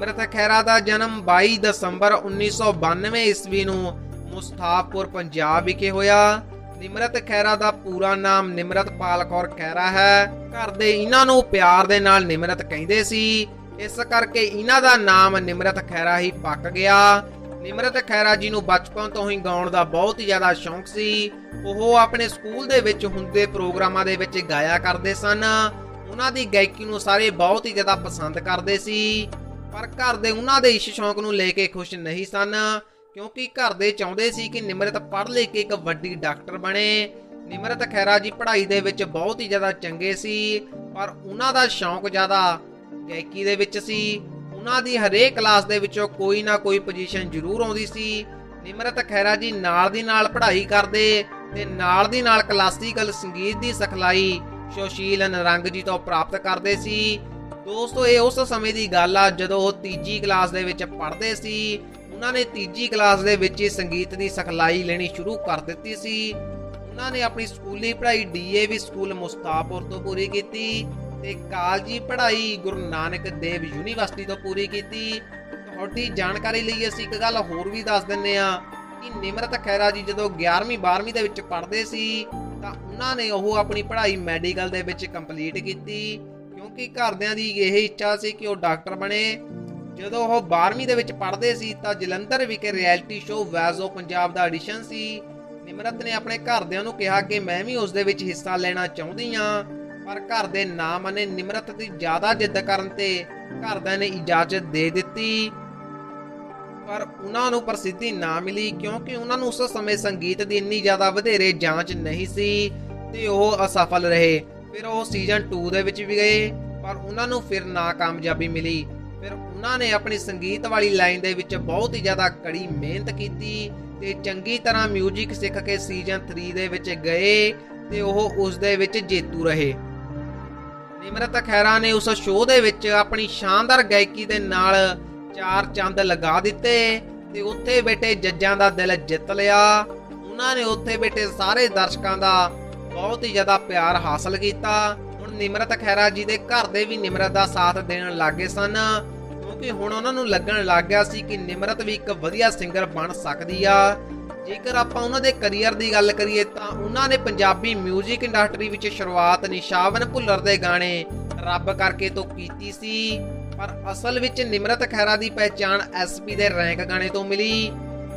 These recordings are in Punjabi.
ਨਿਮਰਤ ਖਹਿਰਾ ਦਾ ਜਨਮ 22 ਦਸੰਬਰ 1992 ਈਸਵੀ ਨੂੰ ਮੁਸਤਾਫਪੁਰ ਪੰਜਾਬ ਵਿਖੇ ਹੋਇਆ। ਨਿਮਰਤ ਖਹਿਰਾ ਦਾ ਪੂਰਾ ਨਾਮ ਨਿਮਰਤਪਾਲ ਕੌਰ ਖਹਿਰਾ ਹੈ। ਘਰ ਦੇ ਇਹਨਾਂ ਨੂੰ ਪਿਆਰ ਦੇ ਨਾਲ ਨਿਮਰਤ ਕਹਿੰਦੇ ਸੀ। ਇਸ ਕਰਕੇ ਇਹਨਾਂ ਦਾ ਨਾਮ ਨਿਮਰਤ ਖਹਿਰਾ ਹੀ ਪੱਕ ਗਿਆ। ਨਿਮਰਤ ਖਹਿਰਾ ਜੀ ਨੂੰ ਬਚਪਨ ਤੋਂ ਹੀ ਗਾਉਣ ਦਾ ਬਹੁਤ ਹੀ ਜ਼ਿਆਦਾ ਸ਼ੌਂਕ ਸੀ। ਉਹ ਆਪਣੇ ਸਕੂਲ ਦੇ ਵਿੱਚ ਹੁੰਦੇ ਪ੍ਰੋਗਰਾਮਾਂ ਦੇ ਵਿੱਚ ਗਾਇਆ ਕਰਦੇ ਸਨ। ਉਹਨਾਂ ਦੀ ਗਾਇਕੀ ਨੂੰ ਸਾਰੇ ਬਹੁਤ ਹੀ ਜ਼ਿਆਦਾ ਪਸੰਦ ਕਰਦੇ ਸੀ। ਪਰ ਘਰ ਦੇ ਉਹਨਾਂ ਦੇ ਇਸ ਸ਼ੌਂਕ ਨੂੰ ਲੈ ਕੇ ਖੁਸ਼ ਨਹੀਂ ਸਨ, ਕਿਉਂਕਿ ਘਰ ਦੇ ਚਾਹੁੰਦੇ ਸੀ ਕਿ ਨਿਮਰਤ ਪੜ੍ਹ ਲਿਖ ਕੇ ਇੱਕ ਵੱਡੀ ਡਾਕਟਰ ਬਣੇ। ਨਿਮਰਤ ਖੈਰਾ ਜੀ ਪੜ੍ਹਾਈ ਦੇ ਵਿੱਚ ਬਹੁਤ ਹੀ ਜ਼ਿਆਦਾ ਚੰਗੇ ਸੀ, ਪਰ ਉਹਨਾਂ ਦਾ ਸ਼ੌਂਕ ਜ਼ਿਆਦਾ ਗਾਇਕੀ ਦੇ ਵਿੱਚ ਸੀ। ਉਹਨਾਂ ਦੀ ਹਰੇਕ ਕਲਾਸ ਦੇ ਵਿੱਚੋਂ ਕੋਈ ਨਾ ਕੋਈ ਪੋਜੀਸ਼ਨ ਜ਼ਰੂਰ ਆਉਂਦੀ ਸੀ। ਨਿਮਰਤ ਖੈਰਾ ਜੀ ਨਾਲ ਦੀ ਨਾਲ ਪੜ੍ਹਾਈ ਕਰਦੇ ਤੇ ਨਾਲ ਦੀ ਨਾਲ ਕਲਾਸੀਕਲ ਸੰਗੀਤ ਦੀ ਸਿਖਲਾਈ ਸੁਸ਼ੀਲ ਨਰੰਗ ਜੀ ਤੋਂ ਪ੍ਰਾਪਤ ਕਰਦੇ ਸੀ। ਦੋਸਤੋ, ਇਹ ਉਸ ਸਮੇਂ ਦੀ ਗੱਲ ਆ ਜਦੋਂ ਉਹ ਤੀਜੀ ਕਲਾਸ ਦੇ ਵਿੱਚ ਪੜ੍ਹਦੇ ਸੀ। ਉਹਨਾਂ ਨੇ ਤੀਜੀ ਕਲਾਸ ਦੇ ਵਿੱਚ ਹੀ ਸੰਗੀਤ ਦੀ ਸਿਖਲਾਈ ਲੈਣੀ ਸ਼ੁਰੂ ਕਰ ਦਿੱਤੀ ਸੀ। ਉਹਨਾਂ ਨੇ ਆਪਣੀ ਸਕੂਲੀ ਪੜ੍ਹਾਈ ਡੀਏਵੀ ਸਕੂਲ ਮੁਸਤਾਫਪੁਰ ਤੋਂ ਪੂਰੀ ਕੀਤੀ ਤੇ ਕਾਲਜੀ ਪੜ੍ਹਾਈ ਗੁਰੂ ਨਾਨਕ ਦੇਵ ਯੂਨੀਵਰਸਿਟੀ ਤੋਂ ਪੂਰੀ ਕੀਤੀ। ਤੁਹਾਡੀ ਜਾਣਕਾਰੀ ਲਈ ਅਸੀਂ ਇੱਕ ਗੱਲ ਹੋਰ ਵੀ ਦੱਸ ਦਿੰਨੇ ਆ ਕਿ ਨਿਮਰਤ ਖੈਰਾ ਜੀ ਜਦੋਂ 11ਵੀਂ 12ਵੀਂ ਦੇ ਵਿੱਚ ਪੜ੍ਹਦੇ ਸੀ ਤਾਂ ਉਹਨਾਂ ਨੇ ਉਹ ਆਪਣੀ ਪੜ੍ਹਾਈ ਮੈਡੀਕਲ ਦੇ ਵਿੱਚ ਕੰਪਲੀਟ ਕੀਤੀ। ਕਿਉਂਕਿ ਘਰਦਿਆਂ ਦੀ ਇਹ ਇੱਛਾ ਸੀ ਕਿ ਉਹ ਡਾਕਟਰ ਬਣੇ। ਜਦੋਂ ਉਹ 12ਵੀਂ ਦੇ ਵਿੱਚ ਪੜ੍ਹਦੇ ਸੀ ਤਾਂ ਜਲੰਧਰ ਵਿਖੇ ਰਿਐਲਿਟੀ ਸ਼ੋਅ ਵੈਜ਼ੋ ਪੰਜਾਬ ਦਾ ਆਡੀਸ਼ਨ ਸੀ। ਨਿਮਰਤ ਨੇ ਆਪਣੇ ਘਰਦਿਆਂ ਨੂੰ ਕਿਹਾ ਕਿ ਮੈਂ ਵੀ ਉਸ ਦੇ ਵਿੱਚ ਹਿੱਸਾ ਲੈਣਾ ਚਾਹੁੰਦੀ ਹਾਂ, ਪਰ ਘਰ ਦੇ ਨਾ ਮੰਨੇ ਨਿਮਰਤ ਦੀ ਜ਼ਿਆਦਾ ਜਿੱਦ ਕਰਨ ਤੇ ਘਰਦਿਆਂ ਨੇ ਇਜਾਜ਼ਤ ਦੇ ਦਿੱਤੀ। ਪਰ ਉਹਨਾਂ ਨੂੰ ਪ੍ਰਸਿੱਧੀ ਨਾ ਮਿਲੀ ਕਿਉਂਕਿ ਉਹਨਾਂ ਨੂੰ ਉਸ ਸਮੇਂ ਸੰਗੀਤ ਦੀ ਇੰਨੀ ਜ਼ਿਆਦਾ ਵਧੇਰੇ ਜਾਂਚ ਨਹੀਂ ਸੀ ਤੇ ਉਹ ਅਸਫਲ ਰਹੇ। ਫਿਰ ਉਹ ਸੀਜ਼ਨ 2 ਦੇ ਵਿੱਚ ਵੀ ਗਏ, ਪਰ ਉਹਨਾਂ ਨੂੰ ਫਿਰ ਨਾਕਾਮਯਾਬੀ ਮਿਲੀ। ਫਿਰ ਉਹਨਾਂ ਨੇ ਆਪਣੀ ਸੰਗੀਤ ਵਾਲੀ ਲਾਈਨ ਦੇ ਵਿੱਚ ਬਹੁਤ ਹੀ ਜ਼ਿਆਦਾ ਕੜੀ ਮਿਹਨਤ ਕੀਤੀ ਤੇ ਚੰਗੀ ਤਰ੍ਹਾਂ 뮤직 ਸਿੱਖ ਕੇ ਸੀਜ਼ਨ 3 ਦੇ ਵਿੱਚ ਗਏ ਤੇ ਉਹ ਉਸ ਦੇ ਵਿੱਚ ਜੇਤੂ ਰਹੇ। ਨਿਮਰਤ ਖੈਰਾ ਨੇ ਉਸ ਸ਼ੋਅ ਦੇ ਵਿੱਚ ਆਪਣੀ ਸ਼ਾਨਦਾਰ ਗਾਇਕੀ ਦੇ ਨਾਲ ਚਾਰ ਚੰਦ ਲਗਾ ਦਿੱਤੇ ਤੇ ਉੱਥੇ ਬੈਠੇ ਜੱਜਾਂ ਦਾ ਦਿਲ ਜਿੱਤ ਲਿਆ। ਉਹਨਾਂ ਨੇ ਉੱਥੇ ਬੈਠੇ ਸਾਰੇ ਦਰਸ਼ਕਾਂ ਦਾ ਬਹੁਤ ਹੀ ਜ਼ਿਆਦਾ ਪਿਆਰ ਹਾਸਲ ਕੀਤਾ। ਹੁਣ ਨਿਮਰਤ ਖੈਰਾ ਜੀ ਦੇ ਘਰ ਦੇ ਵੀ ਨਿਮਰਤ ਦਾ ਸਾਥ ਦੇਣ ਲੱਗੇ ਸਨ। ਕਿਉਂਕਿ ਹੁਣ ਉਹਨਾਂ ਨੂੰ ਲੱਗਣ ਲੱਗ ਗਿਆ ਸੀ ਕਿ ਨਿਮਰਤ ਵੀ ਇੱਕ ਵਧੀਆ ਸਿੰਗਰ ਬਣ ਸਕਦੀ ਆ। ਜੇਕਰ ਆਪਾਂ ਉਹਨਾਂ ਦੇ ਕੈਰੀਅਰ ਦੀ ਗੱਲ ਕਰੀਏ ਤਾਂ ਉਹਨਾਂ ਨੇ ਪੰਜਾਬੀ 뮤직 ਇੰਡਸਟਰੀ ਵਿੱਚ ਸ਼ੁਰੂਆਤ ਨਿਸ਼ਾਵਨ ਭੁੱਲਰ ਦੇ ਗਾਣੇ ਰੱਬ ਕਰਕੇ ਤੋਂ ਕੀਤੀ ਸੀ। ਪਰ ਅਸਲ ਵਿੱਚ ਨਿਮਰਤ ਖੈਰਾ ਦੀ ਪਹਿਚਾਣ ਐਸਪੀ ਦੇ ਰੈਂਕ ਗਾਣੇ ਤੋਂ ਮਿਲੀ,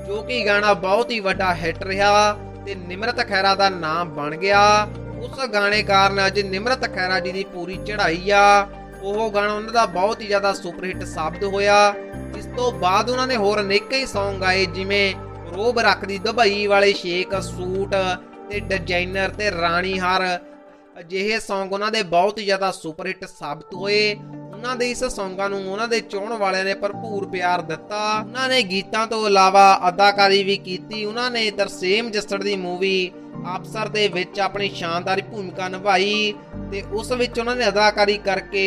ਜੋ ਕਿ ਗਾਣਾ ਬਹੁਤ ਹੀ ਵੱਡਾ ਹਿੱਟ ਰਿਹਾ। ਤੇ ਨਿਮਰਤ ਖੈਰਾ ਦਾ ਨਾਮ ਬਣ ਗਿਆ। ਉਸ ਗਾਣੇ ਕਾਰਨ ਅੱਜ ਨਿਮਰਤ ਖੈਰਾ ਜੀ ਦੀ ਪੂਰੀ ਚੜ੍ਹਾਈ ਆ। ਉਹ ਗਾਣਾ ਉਹਨਾਂ ਦਾ ਬਹੁਤ ਹੀ ਜ਼ਿਆਦਾ ਸੁਪਰ ਹਿੱਟ ਸਾਬਤ ਹੋਇਆ। ਇਸ ਤੋਂ ਬਾਅਦ ਉਹਨਾਂ ਨੇ ਹੋਰ ਅਨੇਕਾਂ ਹੀ Song ਗਾਏ, ਜਿਵੇਂ ਰੋਬ ਰੱਖਦੀ ਦੁਬਈ ਵਾਲੇ ਸ਼ੇਕ ਸੂਟ ਤੇ ਡਿਜ਼ਾਈਨਰ ਤੇ ਰਾਣੀ ਹਾਰ। ਅਜਿਹੇ Song ਉਹਨਾਂ ਦੇ ਬਹੁਤ ਹੀ ਜ਼ਿਆਦਾ ਸੁਪਰ ਹਿੱਟ ਸਾਬਤ ਹੋਏ। ਉਹਨਾਂ ਦੇ ਇਸ ਸੌਂਗਾਂ ਨੂੰ ਉਹਨਾਂ ਦੇ ਚਾਹਣ ਵਾਲਿਆਂ ਨੇ ਭਰਪੂਰ ਪਿਆਰ ਦਿੱਤਾ। ਉਹਨਾਂ ਨੇ ਗੀਤਾਂ ਤੋਂ ਇਲਾਵਾ ਅਦਾਕਾਰੀ ਵੀ ਕੀਤੀ। ਉਹਨਾਂ ਨੇ ਤਰਸੇਮ ਜੱਸੜ ਦੀ ਮੂਵੀ ਅਫਸਰ ਦੇ ਵਿੱਚ ਆਪਣੀ ਸ਼ਾਨਦਾਰ ਭੂਮਿਕਾ ਨਿਭਾਈ ਤੇ ਉਸ ਵਿੱਚ ਉਹਨਾਂ ਨੇ ਅਦਾਕਾਰੀ ਕਰਕੇ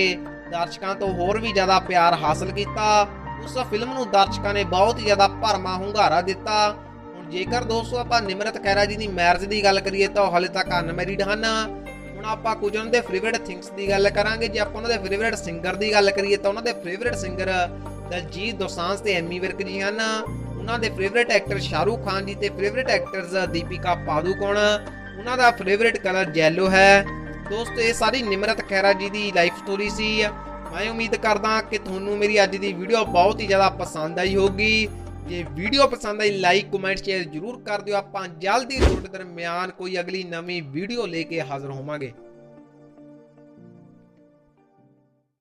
ਦਰਸ਼ਕਾਂ ਤੋਂ ਹੋਰ ਵੀ ਜ਼ਿਆਦਾ ਪਿਆਰ ਹਾਸਲ ਕੀਤਾ। ਉਸ ਫਿਲਮ ਨੂੰ ਦਰਸ਼ਕਾਂ ਨੇ ਬਹੁਤ ਜ਼ਿਆਦਾ ਭਰਮਾ ਹੁੰਗਾਰਾ ਦਿੱਤਾ। ਹੁਣ ਜੇਕਰ ਦੋਸਤੋ ਆਪਾਂ ਨਿਮਰਤ ਖੈਰਾ ਜੀ ਦੀ ਮੈਰਿਜ ਦੀ ਗੱਲ ਕਰੀਏ ਤਾਂ ਹਾਲੇ ਤੱਕ ਅਨਮੈਰਿਡ ਹਨ। ਆਪਾਂ ਕੁਝ ਉਹਨਾਂ ਦੇ ਫੇਵਰਿਟ ਥਿੰਗਸ ਦੀ ਗੱਲ ਕਰਾਂਗੇ। ਜੇ ਆਪਾਂ ਉਹਨਾਂ ਦੇ ਫੇਵਰਿਟ ਸਿੰਗਰ ਦੀ ਗੱਲ ਕਰੀਏ ਤਾਂ ਉਹਨਾਂ ਦੇ ਫੇਵਰਿਟ ਸਿੰਗਰ ਦਲਜੀਤ ਦੋਸਾਂਝ ਤੇ ਐਮੀ ਵਿਰਕ ਜੀ ਹਨ। ਉਹਨਾਂ ਦੇ ਫੇਵਰਿਟ ਐਕਟਰ ਸ਼ਾਹਰੂਖ ਖਾਨ ਜੀ ਤੇ ਫੇਵਰਿਟ ਐਕਟਰਸ ਦੀਪਿਕਾ ਪਾਦੂਕੋਣ। ਉਹਨਾਂ ਦਾ ਫੇਵਰਿਟ ਕਲਰ ਜੈਲੋ ਹੈ। ਦੋਸਤੋ, ਇਹ ਸਾਰੀ ਨਿਮਰਤ ਖੈਰਾ ਜੀ ਦੀ ਲਾਈਫ ਸਟੋਰੀ ਸੀ। ਮੈਂ ਉਮੀਦ ਕਰਦਾ ਕਿ ਤੁਹਾਨੂੰ ਮੇਰੀ ਅੱਜ ਦੀ ਵੀਡੀਓ ਬਹੁਤ ਹੀ ਜ਼ਿਆਦਾ ਪਸੰਦ ਆਈ ਹੋਗੀ ਜੇ ਵੀਡੀਓ ਪਸੰਦ ਆਈ ਲਾਈਕ ਕਮੈਂਟ ਸ਼ੇਅਰ ਜਰੂਰ ਕਰ ਦਿਓ। ਆਪਾਂ ਜਲਦੀ ਤੁਹਾਡੇ ਦਰਮਿਆਨ ਕੋਈ ਅਗਲੀ ਨਵੀਂ ਵੀਡੀਓ ਲੈ ਕੇ ਹਾਜ਼ਰ ਹੋਵਾਂਗੇ।